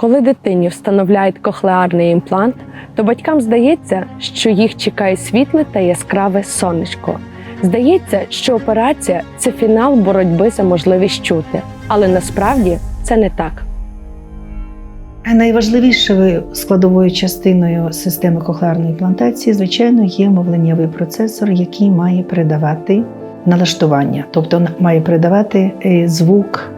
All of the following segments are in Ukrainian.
Коли дитині встановляють кохлеарний імплант, то батькам здається, що їх чекає світле та яскраве сонечко. Здається, що операція це фінал боротьби за можливість чути, але насправді це не так. Найважливішою складовою частиною системи кохлеарної імплантації, звичайно, є мовленнєвий процесор, який має передавати налаштування, тобто має передавати е, звук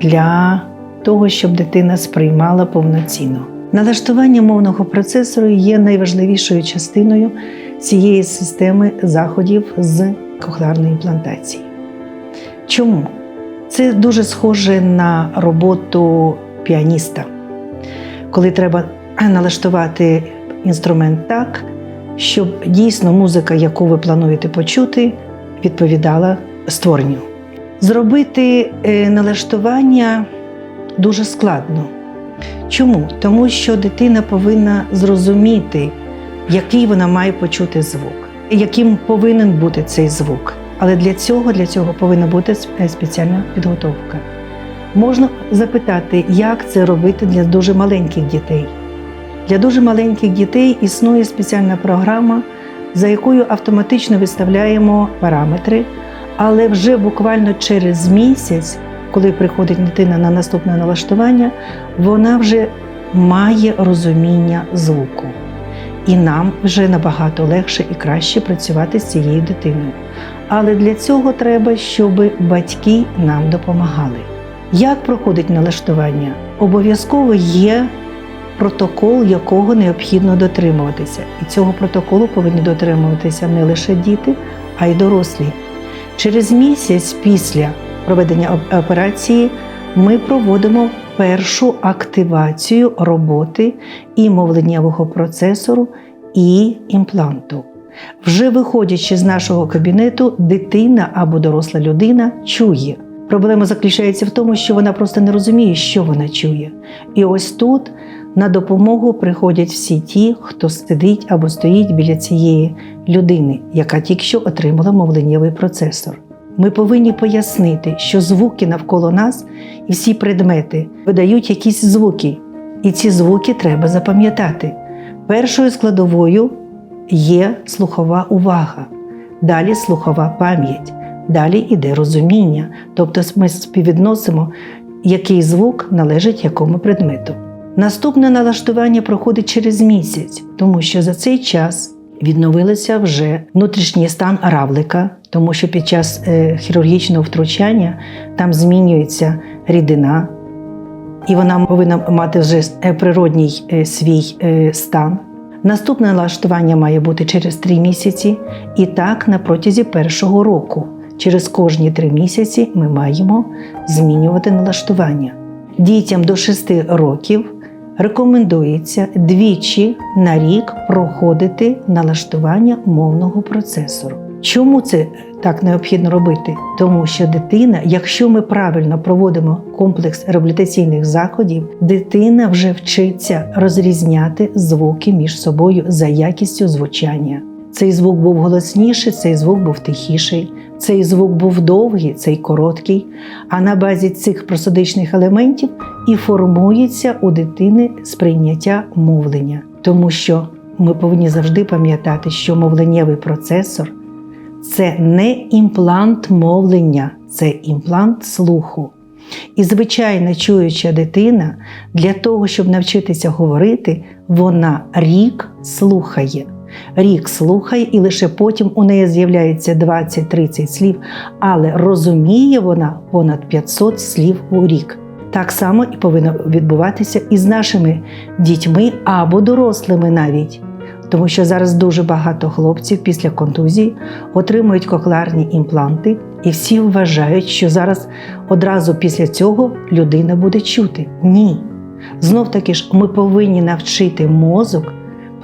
для того, щоб дитина сприймала повноцінно. Налаштування мовного процесору є найважливішою частиною цієї системи заходів з кохлеарної імплантації. Чому? Це дуже схоже на роботу піаніста коли треба налаштувати інструмент так, щоб дійсно музика, яку ви плануєте почути, відповідала створенню. Зробити е, налаштування дуже складно. Чому? Тому що дитина повинна зрозуміти, який вона має почути звук, яким повинен бути цей звук. Але для цього, для цього повинна бути спеціальна підготовка. Можна запитати, як це робити для дуже маленьких дітей. Для дуже маленьких дітей існує спеціальна програма, за якою автоматично виставляємо параметри, але вже буквально через місяць, коли приходить дитина на наступне налаштування, вона вже має розуміння звуку. І нам вже набагато легше і краще працювати з цією дитиною. Але для цього треба, щоб батьки нам допомагали. Як проходить налаштування? Обов'язково є протокол, якого необхідно дотримуватися. І цього протоколу повинні дотримуватися не лише діти, а й дорослі. Через місяць після проведення операції ми проводимо першу активацію роботи і мовленнєвого процесору, і імпланту. Вже виходячи з нашого кабінету, дитина або доросла людина чує. Проблема заключається в тому, що вона просто не розуміє, що вона чує. І ось тут на допомогу приходять всі ті, хто сидить або стоїть біля цієї людини, яка тільки що отримала мовленнєвий процесор. Ми повинні пояснити, що звуки навколо нас і всі предмети видають якісь звуки, і ці звуки треба запам'ятати. Першою складовою є слухова увага, далі слухова пам'ять. Далі йде розуміння, тобто ми співвідносимо, який звук належить якому предмету. Наступне налаштування проходить через місяць, тому що за цей час відновилося вже внутрішній стан равлика, тому що під час е, хірургічного втручання там змінюється рідина, і вона повинна мати вже природній е, свій е, стан. Наступне налаштування має бути через три місяці, і так на протязі першого року. Через кожні три місяці ми маємо змінювати налаштування. Дітям до 6 років рекомендується двічі на рік проходити налаштування мовного процесору. Чому це так необхідно робити? Тому що дитина, якщо ми правильно проводимо комплекс реабілітаційних заходів, дитина вже вчиться розрізняти звуки між собою за якістю звучання. Цей звук був голосніший, цей звук був тихіший, цей звук був довгий, цей короткий. А на базі цих просодичних елементів і формується у дитини сприйняття мовлення. Тому що ми повинні завжди пам'ятати, що мовленнєвий процесор це не імплант мовлення, це імплант слуху. І звичайна чуюча дитина для того, щоб навчитися говорити, вона рік слухає рік слухає, і лише потім у неї з'являється 20-30 слів, але розуміє вона понад 500 слів у рік. Так само і повинно відбуватися і з нашими дітьми або дорослими навіть. Тому що зараз дуже багато хлопців після контузії отримують кокларні імпланти, і всі вважають, що зараз одразу після цього людина буде чути. Ні. Знов таки ж ми повинні навчити мозок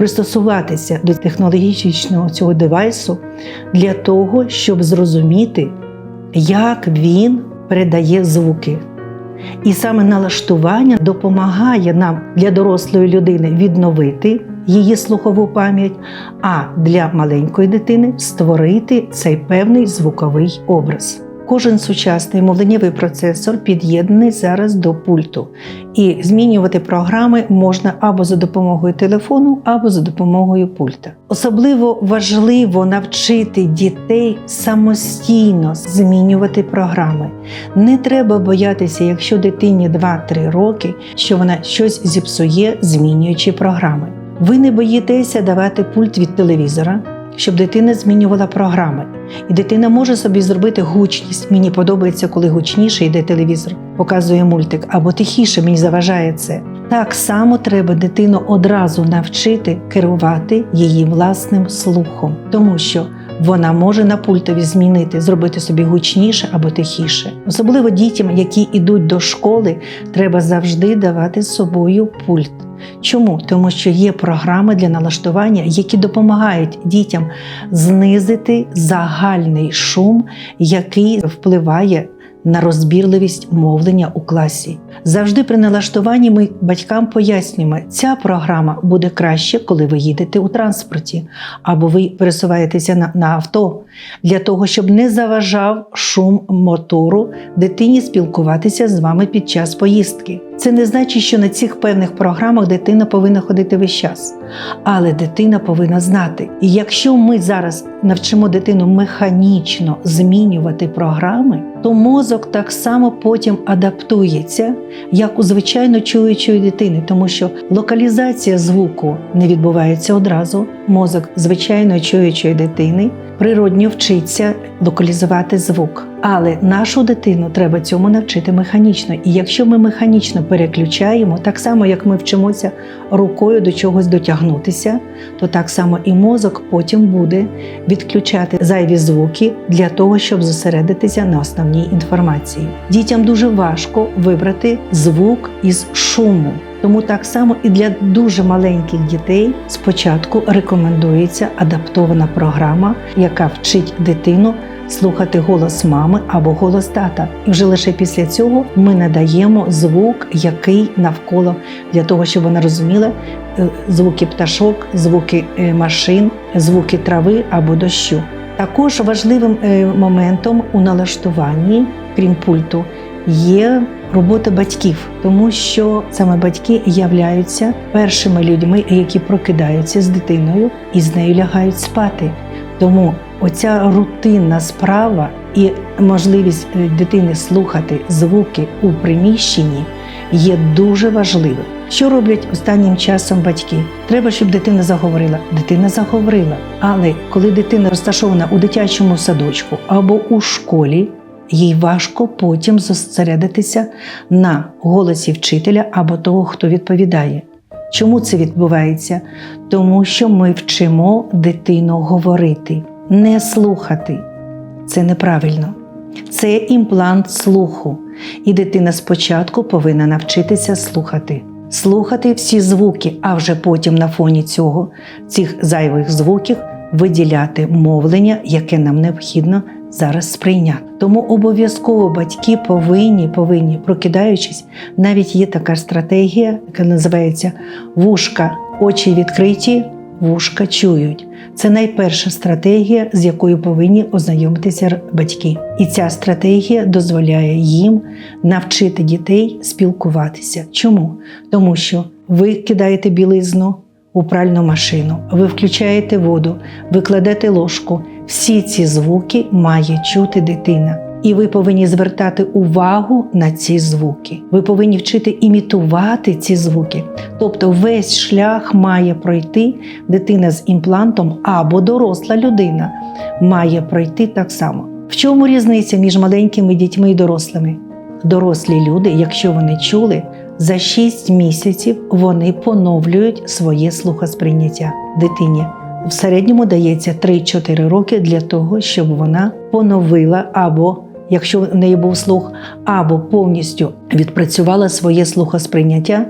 пристосуватися до технологічного цього девайсу для того, щоб зрозуміти, як він передає звуки. І саме налаштування допомагає нам для дорослої людини відновити її слухову пам'ять, а для маленької дитини створити цей певний звуковий образ. Кожен сучасний мовленнєвий процесор під'єднаний зараз до пульту, і змінювати програми можна або за допомогою телефону, або за допомогою пульта. Особливо важливо навчити дітей самостійно змінювати програми. Не треба боятися, якщо дитині 2-3 роки, що вона щось зіпсує, змінюючи програми. Ви не боїтеся давати пульт від телевізора, щоб дитина змінювала програми. І дитина може собі зробити гучність. Мені подобається, коли гучніше йде телевізор, показує мультик, або тихіше мені заважає це. Так само треба дитину одразу навчити керувати її власним слухом, тому що вона може на пультові змінити, зробити собі гучніше або тихіше. Особливо дітям, які йдуть до школи, треба завжди давати з собою пульт. Чому? Тому що є програми для налаштування, які допомагають дітям знизити загальний шум, який впливає на розбірливість мовлення у класі. Завжди при налаштуванні ми батькам пояснюємо, ця програма буде краще, коли ви їдете у транспорті або ви пересуваєтеся на, на авто, для того, щоб не заважав шум мотору дитині спілкуватися з вами під час поїздки. Це не значить, що на цих певних програмах дитина повинна ходити весь час. Але дитина повинна знати. І якщо ми зараз навчимо дитину механічно змінювати програми, то мозок так само потім адаптується, як у звичайно чуючої дитини, тому що локалізація звуку не відбувається одразу. Мозок звичайно чуючої дитини природньо вчиться локалізувати звук. Але нашу дитину треба цьому навчити механічно. І якщо ми механічно переключаємо, так само як ми вчимося рукою до чогось дотягнутися, то так само і мозок потім буде відключати зайві звуки для того, щоб зосередитися на основній інформації. Дітям дуже важко вибрати звук із шуму. Тому так само і для дуже маленьких дітей спочатку рекомендується адаптована програма, яка вчить дитину слухати голос мами або голос тата. І вже лише після цього ми надаємо звук, який навколо для того, щоб вона розуміла е, звуки пташок, звуки е, машин, звуки трави або дощу. Також важливим е, моментом у налаштуванні, крім пульту, є робота батьків, тому що саме батьки являються першими людьми, які прокидаються з дитиною і з нею лягають спати. Тому оця рутинна справа і можливість е, дитини слухати звуки у приміщенні є дуже важливим. Що роблять останнім часом батьки? Треба, щоб дитина заговорила. Дитина заговорила. Але коли дитина розташована у дитячому садочку або у школі, їй важко потім зосередитися на голосі вчителя або того, хто відповідає. Чому це відбувається? Тому що ми вчимо дитину говорити, не слухати. Це неправильно. Це імплант слуху. І дитина спочатку повинна навчитися слухати. Слухати всі звуки, а вже потім на фоні цього, цих зайвих звуків, виділяти мовлення, яке нам необхідно зараз сприйняти. Тому обов'язково батьки повинні, повинні, прокидаючись, навіть є така стратегія, яка називається вушка, очі відкриті, вушка чують. Це найперша стратегія, з якою повинні ознайомитися батьки. І ця стратегія дозволяє їм навчити дітей спілкуватися. Чому? Тому що ви кидаєте білизну у пральну машину, ви включаєте воду, ви кладете ложку. Всі ці звуки має чути дитина. І ви повинні звертати увагу на ці звуки. Ви повинні вчити імітувати ці звуки. Тобто весь шлях має пройти дитина з імплантом або доросла людина має пройти так само. В чому різниця між маленькими дітьми і дорослими? Дорослі люди, якщо вони чули, за 6 місяців вони поновлюють своє слухосприйняття дитині. В середньому дається 3-4 роки для того, щоб вона поновила або, якщо в неї був слух, або повністю відпрацювала своє слухосприйняття,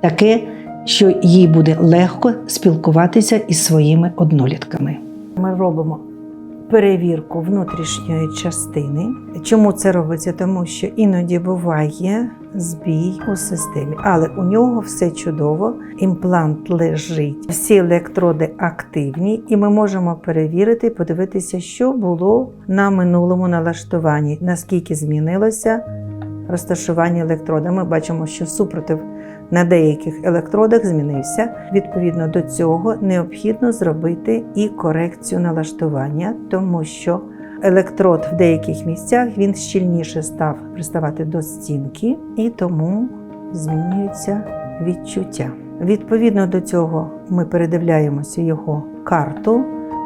таке, що їй буде легко спілкуватися із своїми однолітками. Ми робимо перевірку внутрішньої частини. Чому це робиться? Тому що іноді буває збій у системі, але у нього все чудово. Імплант лежить, всі електроди активні, і ми можемо перевірити, подивитися, що було на минулому налаштуванні, наскільки змінилося розташування електрода. Ми бачимо, що супротив на деяких електродах змінився. Відповідно до цього необхідно зробити і корекцію налаштування, тому що електрод в деяких місцях він щільніше став приставати до стінки, і тому змінюється відчуття. Відповідно до цього ми передивляємося його карту.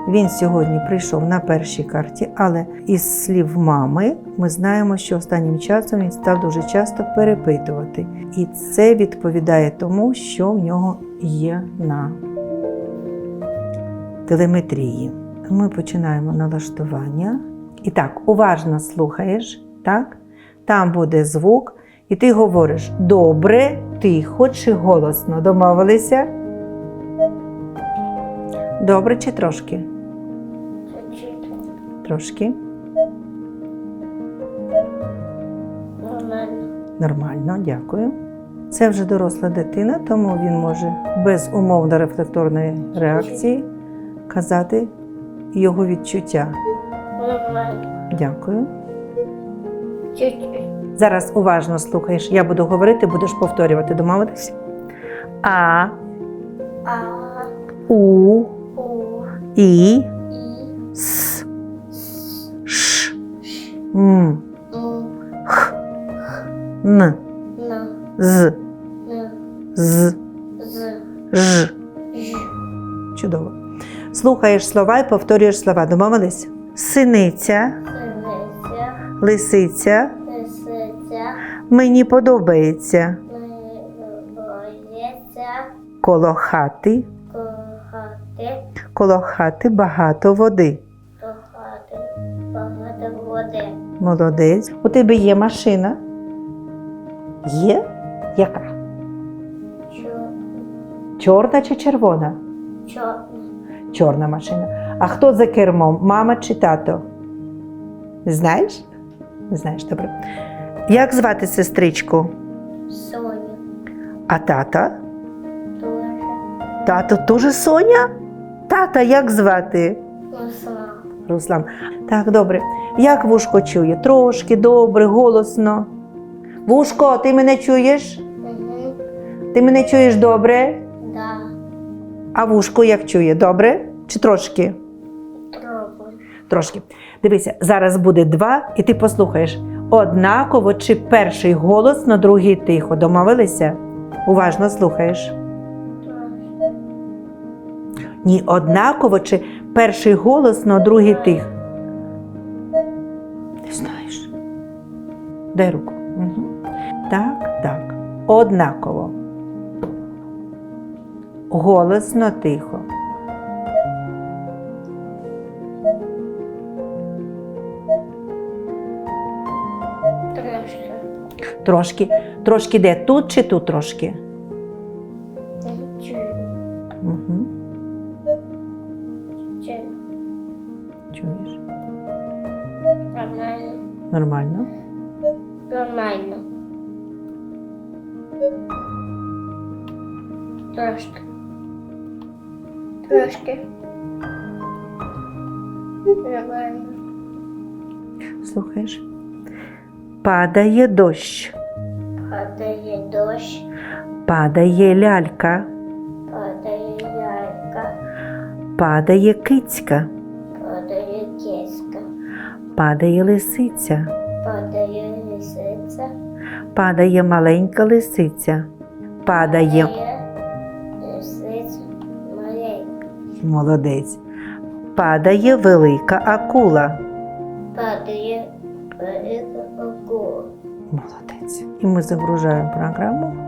Він сьогодні прийшов на першій карті, але із слів мами ми знаємо, що останнім часом він став дуже часто перепитувати. І це відповідає тому, що в нього є на телеметрії. Ми починаємо налаштування. І так, уважно слухаєш, так? Там буде звук, і ти говориш добре, тихо чи голосно. Домовилися? Добре чи трошки? Трошки. Нормально. Нормально, дякую. Це вже доросла дитина, тому він може без умовно рефлекторної реакції казати його відчуття. Нормально. Дякую. Чуть-чуть. Зараз уважно слухаєш. Я буду говорити, будеш повторювати. Домовитись? А, А, У, У, І, І, С, М, М, Н, Н, З, Н, З, З, Ж. Ж. Чудово. Слухаєш слова і повторюєш слова. Домовились? Синиця, Синиця, лисиця, лисиця, мені подобається. Коло хати, коло хати багато води. Молодець. У тебе є машина? Є? Яка? Чо, Чорна чи червона? чорна, Чорна машина. А хто за кермом? Мама чи тато? Знаєш? Знаєш, добре. Як звати сестричку? Соня, А тата? дуже, Тато теж Соня? Тата як звати? Руслан, Руслан. Так, добре. Як вушко чує? Трошки, добре, голосно. Вушко, ти мене чуєш? Угу. Ти мене чуєш добре? Да, А вушко як чує? Добре? Чи трошки? трохи. Трошки. Дивися, зараз буде два, і ти послухаєш. Однаково чи перший голосно, другий тихо. Домовилися? Уважно слухаєш. Ні, однаково чи перший голосно, другий тихо. Ти знаєш. Дай руку. Угу. Так, так. Однаково. Голосно, тихо. Трошки. Трошки. Трошки де? Тут чи тут трошки? Нормально. Нормально. Трошки. Трошки. Нормально. Слухаєш? Падає дощ, Падає дощ, падає лялька, падає яйка, падає кицька, падає лисиця, падає лисиця, падає маленька лисиця, падає лисиця маленька, молодець, падає велика акула. падає велика акула. Молодець. І ми загружаємо програму.